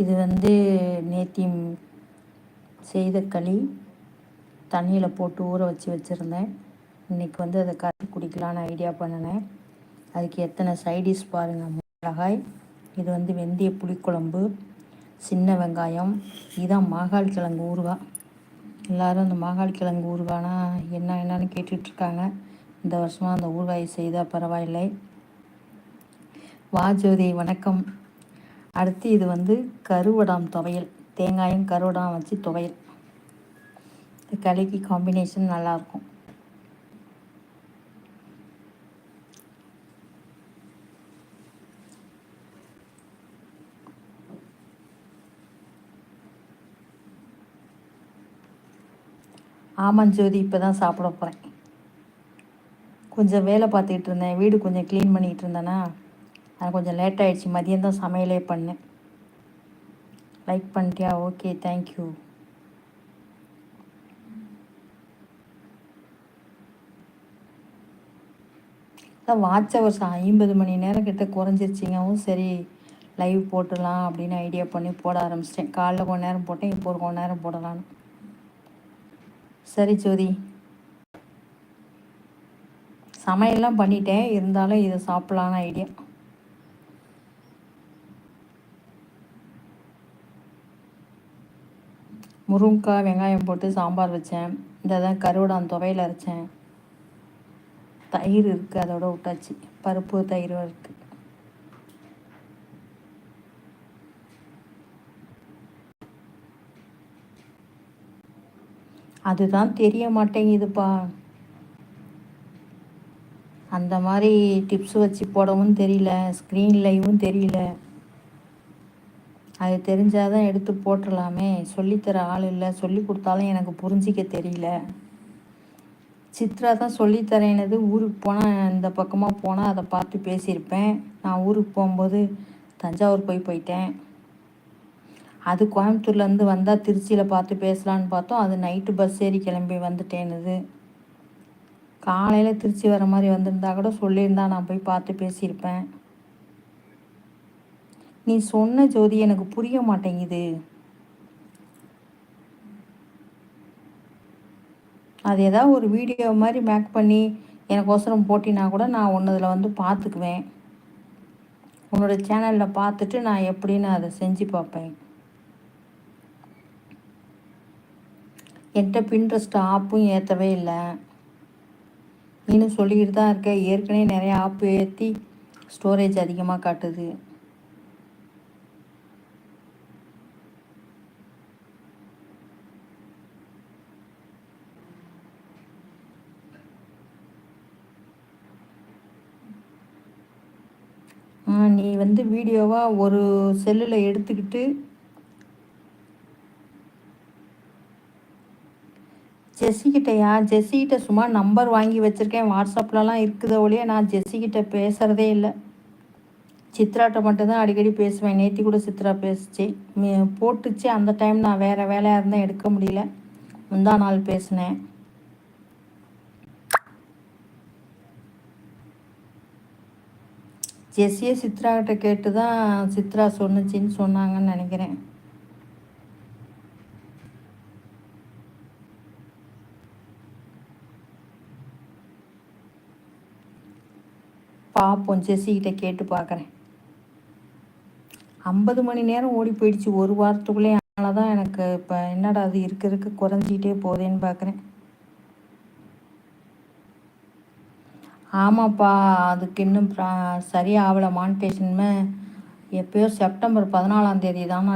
இது வந்து நேத்தி செய்த களி தண்ணியில் போட்டு ஊற வச்சு வச்சுருந்தேன். இன்றைக்கி வந்து அதை கரைச்சி குடிக்கலான்னு ஐடியா பண்ணினேன். அதுக்கு எத்தனை சைடிஷ் பாருங்கள் மிளகாய் இது வந்து வெந்தய புளிக்குழம்பு சின்ன வெங்காயம் இதுதான் மாகாள் கிழங்கு ஊறுகாய். எல்லோரும் அந்த மாகாள் கிழங்கு ஊறுகானா என்ன என்னன்னு கேட்டுட்ருக்காங்க. இந்த வருஷமாக அந்த ஊறுகாய் செய்தால் பரவாயில்லை. வாஜோதி வணக்கம். அடுத்து இது வந்து கருவடாம் துவையல். தேங்காயும் கருவடாம் வச்சு துவையல். இது கலைக்கு காம்பினேஷன் நல்லாயிருக்கும் ஆமாம் ஜோதி இப்போ தான் சாப்பிட போகிறேன் கொஞ்சம் வேலை பார்த்துக்கிட்டு இருந்தேன். வீடு கொஞ்சம் க்ளீன் பண்ணிகிட்டு இருந்தேன்னா அது கொஞ்சம் லேட் ஆகிடுச்சு மதியம் தான் சமையலே பண்ணேன். லைக் பண்ணிட்டியா? ஓகே தேங்க்யூ அதான் வாட்ச் ஹவர்ஸ் ஐம்பது மணி நேரம் கிட்ட குறைஞ்சிருச்சிங்கவும் சரி லைவ் போட்டுடலாம் அப்படின்னு ஐடியா பண்ணி போட ஆரம்பிச்சிட்டேன். காலைல கொஞ்ச நேரம் போட்டேன் இப்போ ஒரு கொஞ்ச நேரம் போடலான்னு சரி ஜோதி. சமையல்லாம் பண்ணிட்டேன். இருந்தாலும் இதை சாப்பிட்லான்னு ஐடியா முருங்கைக்காய் வெங்காயம் போட்டு சாம்பார் வச்சேன். இந்த தான் கருவடான் துவையில் அரைச்சேன். தயிர் இருக்குது அதோட விட்டாச்சு. பருப்பு தயிர் இருக்குது அதுதான் தெரிய மாட்டேங்குதுப்பா. அந்த மாதிரி டிப்ஸ் வச்சு போடவும் தெரியல ஸ்க்ரீன் லைவும் தெரியல. அது தெரிஞ்சால் தான் எடுத்து போட்டுடலாமே. சொல்லித்தர ஆள் இல்லை. சொல்லி கொடுத்தாலும் எனக்கு புரிஞ்சிக்க தெரியல. சித்ரா தான் சொல்லித்தரேனது ஊருக்கு போனால் இந்த பக்கமாக போனால் அதை பார்த்து பேசியிருப்பேன். நான் ஊருக்கு போகும்போது தஞ்சாவூர் போய் போயிட்டேன். அது கோயம்புத்தூர்லேருந்து வந்தால் திருச்சியில் பார்த்து பேசலான்னு பார்த்தோம். அது நைட்டு பஸ் ஏறி கிளம்பி வந்துட்டேனுது. காலையில் திருச்சி வர மாதிரி வந்திருந்தா கூட சொல்லியிருந்தா நான் போய் பார்த்து பேசியிருப்பேன். நீ சொன்ன ஜோதி எனக்கு புரிய மாட்டேங்குது. அது ஏதாவது ஒரு வீடியோ மாதிரி மேக் பண்ணி எனக்கோசரம் போட்டினா கூட நான் ஒன்றதில் வந்து பார்த்துக்குவேன் உன்னோட சேனலில் பார்த்துட்டு நான் எப்படின்னு அதை செஞ்சு பார்ப்பேன் என்கிட்ட பின்ட்ரெஸ்ட் ஆப்பும் ஏற்றவே இல்லை. இன்னும் சொல்லிக்கிட்டு தான் இருக்கேன் ஏற்கனவே நிறைய ஆப்பு ஏற்றி ஸ்டோரேஜ் அதிகமாக காட்டுது. நீ வந்து வீடியோவாக ஒரு செல்லில் எடுத்துக்கிட்டு ஜெஸ்ஸிக்கிட்டயா ஜெஸ்ஸிக்கிட்ட சும்மா நம்பர் வாங்கி வச்சுருக்கேன். வாட்ஸ்அப்லலாம் இருக்குதோ ஒழிய நான் ஜெஸ்ஸிக்கிட்ட பேசுகிறதே இல்லை. சித்ராட்ட மட்டும்தான் அடிக்கடி பேசுவேன். நேற்று கூட சித்ரா பேசிச்சு. போட்டுச்சு. அந்த டைம் நான் வேறு வேலையாக இருந்தால் எடுக்க முடியல. முந்தா நாள் பேசினேன். ஜெஸ்ஸியே சித்ராகிட்ட கேட்டு தான் சித்ரா சொன்னுச்சின்னு சொன்னாங்கன்னு நினைக்கிறேன். பார்ப்போம் ஜெஸ்ஸிக்கிட்ட கேட்டு பார்க்குறேன் ஐம்பது மணி நேரம் ஓடி போயிடுச்சு. ஒரு வாரத்துக்குள்ளே அதனால தான் எனக்கு இப்போ என்னடா அது இருக்க இருக்க குறைஞ்சிக்கிட்டே போதேன்னு பார்க்குறேன் ஆமாப்பா அதுக்கு இன்னும் சரியாக ஆகலை மானிட்டேஷனுமே எப்பயோ செப்டம்பர் பதினாலாம் தேதி தான்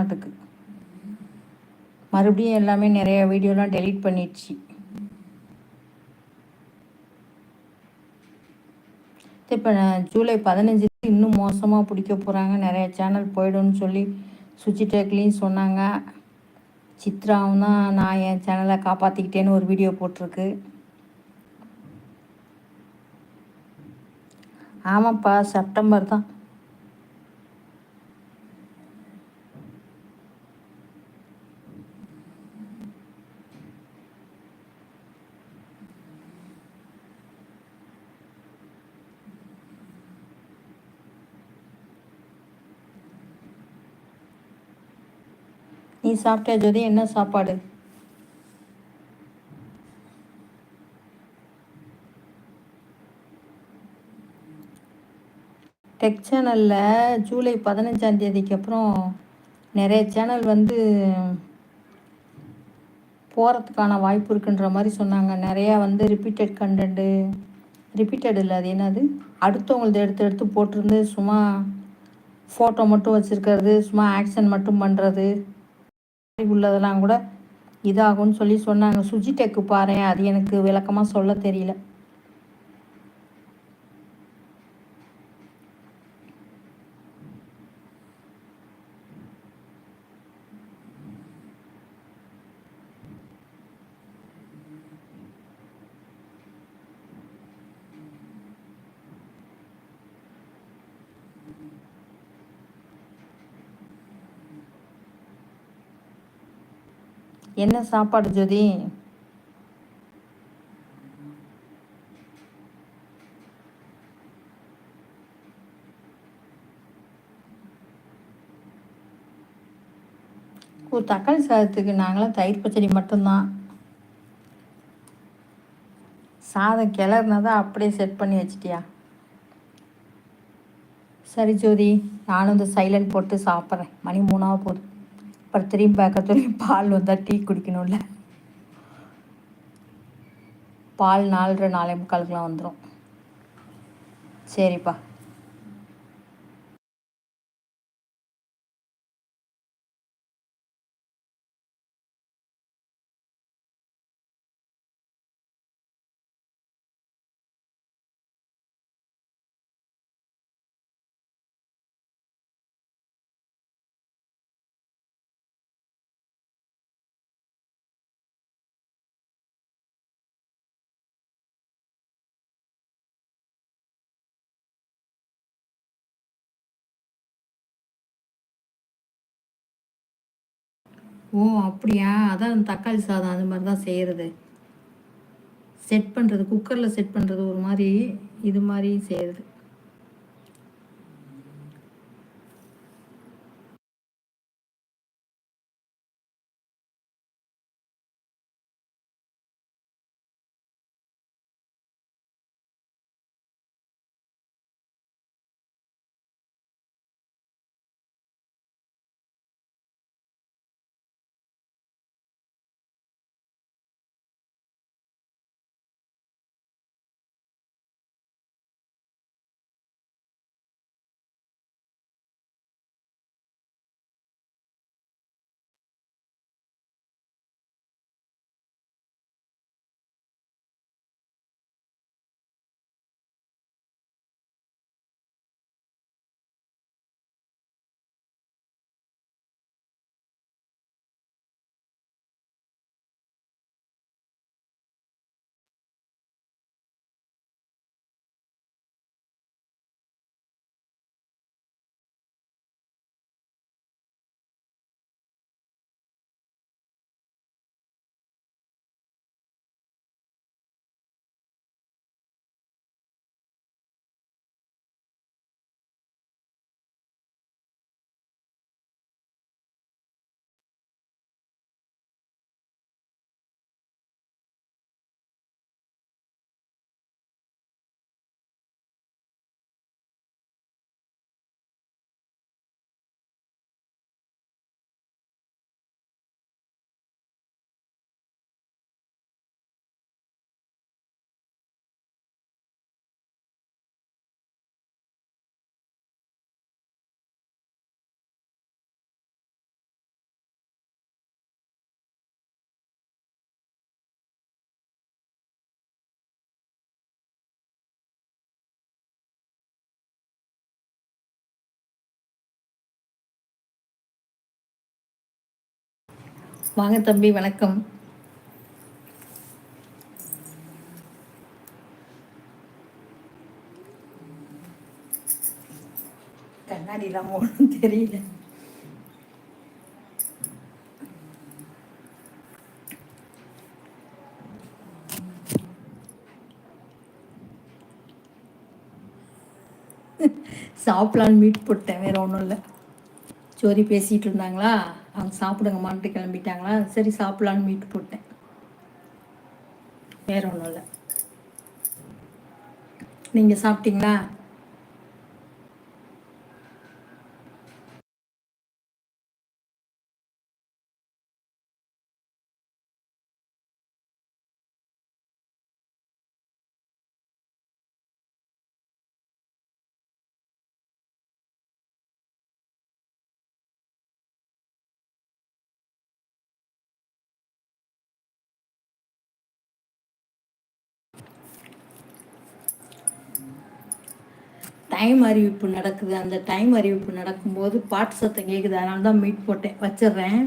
மறுபடியும் எல்லாமே நிறைய வீடியோலாம் டெலீட் பண்ணிடுச்சு. இப்போ ஜூலை பதினஞ்சு இன்னும் மோசமாக பிடிக்க போகிறாங்க நிறைய சேனல் போயிடும்னு சொல்லி சுச்சி சொன்னாங்க. சித்ராவும் தான் நான் என் சேனலை காப்பாற்றிக்கிட்டேன்னு ஒரு வீடியோ போட்டிருக்கு. ஆமாப்பா செப்டம்பர் தான். நீ சாப்பிட்டியா ஜோதி? என்ன சாப்பாடு? டெக் சேனலில் ஜூலை பதினஞ்சாம் தேதிக்கு அப்புறம் நிறைய சேனல் வந்து போகிறதுக்கான வாய்ப்பு இருக்குன்ற மாதிரி சொன்னாங்க. நிறையா வந்து ரிப்பீட்டட் கண்டென்ட்டு ரிப்பீட்டட் இல்லை அது என்னது? அடுத்தவங்களது எடுத்து எடுத்து போட்டிருந்து சும்மா ஃபோட்டோ மட்டும் வச்சுருக்கிறது சும்மா ஆக்ஷன் மட்டும் பண்ணுறது உள்ளதெல்லாம் கூட இதாகும்னு சொல்லி சொன்னாங்க. சுஜி டெக்கு பாரு அது எனக்கு விளக்கமாக சொல்ல தெரியல. என்ன சாப்பாடு ஜோதி? ஒரு தக்காளி சாதத்துக்கு நாங்களாம் தயிர் பச்சடி மட்டும்தான். சாதம் கிளறுனா தான் அப்படியே செட் பண்ணி வச்சிட்டியா? சரி ஜோதி நானும் இந்த சைலண்ட் போட்டு சாப்பிட்றேன். மணி மூணாவது போதும் அப்புறம் திரும்பி பார்க்கறதுலையும் பால் வந்தால் டீ குடிக்கணும்ல. பால் நாலரை நாலே முக்காலுக்கெலாம் வந்துடும் சரிப்பா. ஓ அப்படியா? அதான் தக்காளி சாதம் அது மாதிரி தான் செய்கிறது செட் பண்ணுறது குக்கரில் செட் பண்ணுறது ஒரு மாதிரி இது மாதிரி செய்கிறது வாங்க தம்பி வணக்கம். கண்ணாடிலாம் ஒன்றும் தெரியல. சாப்பிடலான்னு மீட் போட்டேன் வேற ஒன்றும் இல்லை. ஜோதி பேசிகிட்டு இருந்தாங்களா? அவங்க சாப்பிடுங்கம்மான்ட்டு கிளம்பிட்டாங்களா? சரி சாப்பிடலான்னு மீட் போட்டேன். வேற ஒன்றும் இல்லை. நீங்கள் சாப்பிட்டீங்களா? டைம் அறிவிப்பு நடக்குது. அந்த டைம் அறிவிப்பு நடக்கும்போது பாட்டு சத்தம் கேட்குது அதனால தான் மீட் போட்டேன். வச்சிடுறேன்.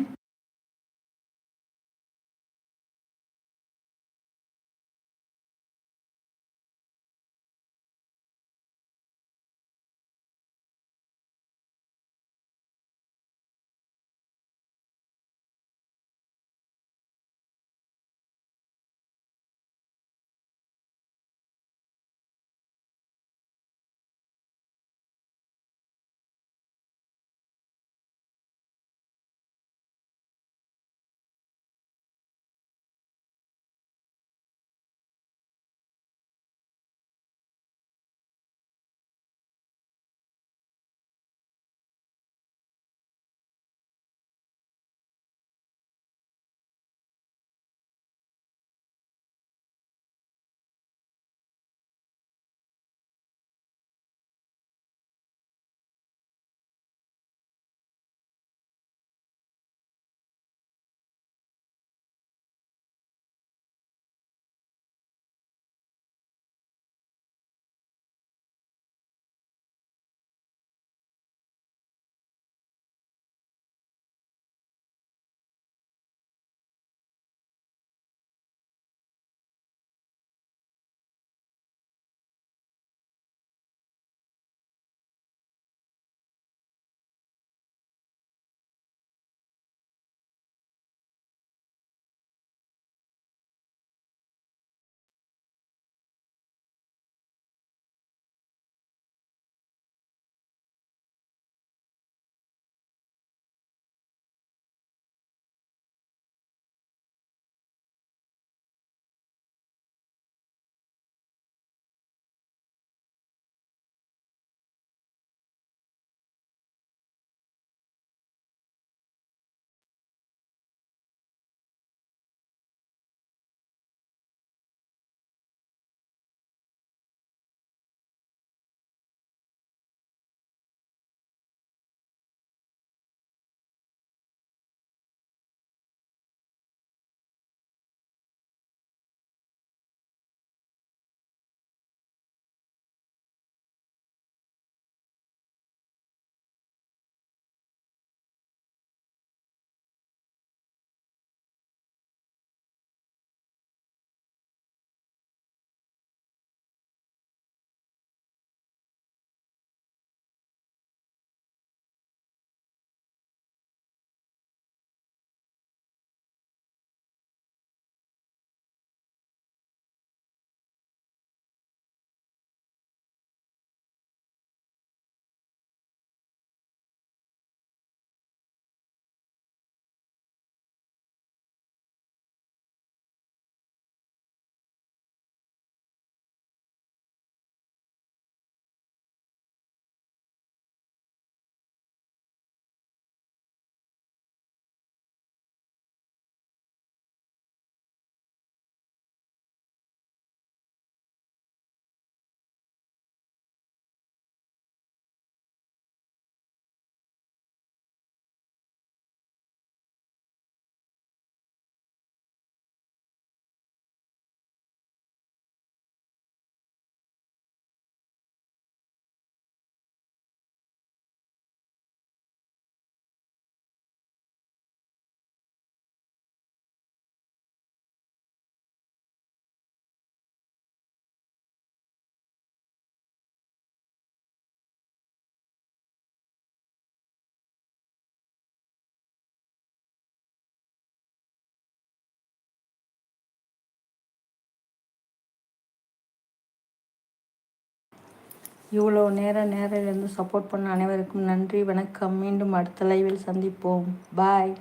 இவ்வளோ நேரம் நேரில் இருந்து சப்போர்ட் பண்ண அனைவருக்கும் நன்றி வணக்கம். மீண்டும் அடுத்த லைவில் சந்திப்போம். பாய்